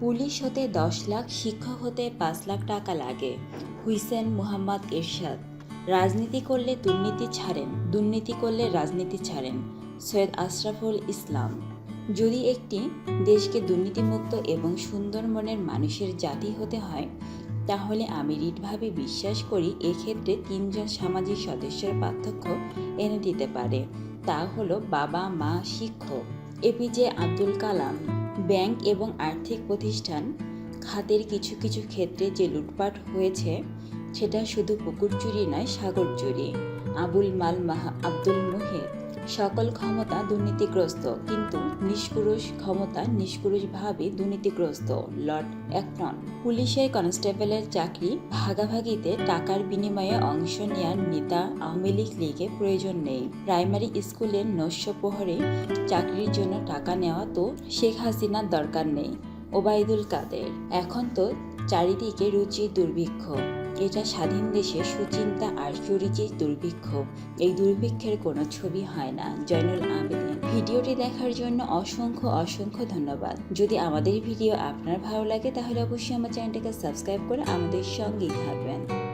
Police হতে দশ লাখ, শিক্ষক হতে পাঁচ লাখ টাকা লাগে, হুইসেন মুহাম্মদ এরশাদ। রাজনীতি করলে দুর্নীতি ছাড়েন, দুর্নীতি করলে রাজনীতি ছাড়েন, সৈয়দ আশরাফুল ইসলাম। যদি একটি দেশকে দুর্নীতিমুক্ত এবং সুন্দর মনের মানুষের জাতি হতে হয়, তাহলে আমি দৃঢ়ভাবে বিশ্বাস করি এক্ষেত্রে তিনজন সামাজিক সদস্যের পার্থক্য এনে দিতে পারে। তা হলো বাবা, মা, শিক্ষক। এপিজে আব্দুল কালাম। ব্যাংক এবং আর্থিক প্রতিষ্ঠান খাতের কিছু কিছু ক্ষেত্রে যে লুটপাট হয়েছে, সেটা শুধু পুকুর চুরি নয়, সাগর চুরি। আবুল মাল মাহা আব্দুল মুহিত সকল ক্ষমতা দুর্নীতিগ্রস্ত, কিন্তু নিষ্কুরুষ ক্ষমতা নিষ্কুরুষভাবে দুর্নীতিগ্রস্ত, লর্ড একটন। পুলিশের কনস্টেবলের চাকরি, ভাগাভাগিতে টাকার বিনিময়ে অংশ নেওয়ার নেতা আওয়ামী লীগ লীগে প্রয়োজন নেই। প্রাইমারি স্কুলের নস্য প্রহরে চাকরির জন্য টাকা নেওয়া তো শেখ হাসিনার দরকার নেই। ওবায়দুল কাদের। এখন তো চারিদিকে রুচির দুর্ভিক্ষ। এটা স্বাধীন দেশে সুচিন্তা আর সুরুচির দুর্ভিক্ষ। এই দুর্ভিক্ষের কোনো ছবি হয় না। জয়নুল আবেদিন। ভিডিওটি দেখার জন্য অসংখ্য অসংখ্য ধন্যবাদ। যদি আমাদের ভিডিও আপনার ভালো লাগে, তাহলে অবশ্যই আমার চ্যানেলটাকে সাবস্ক্রাইব করে আমাদের সঙ্গেই থাকবেন।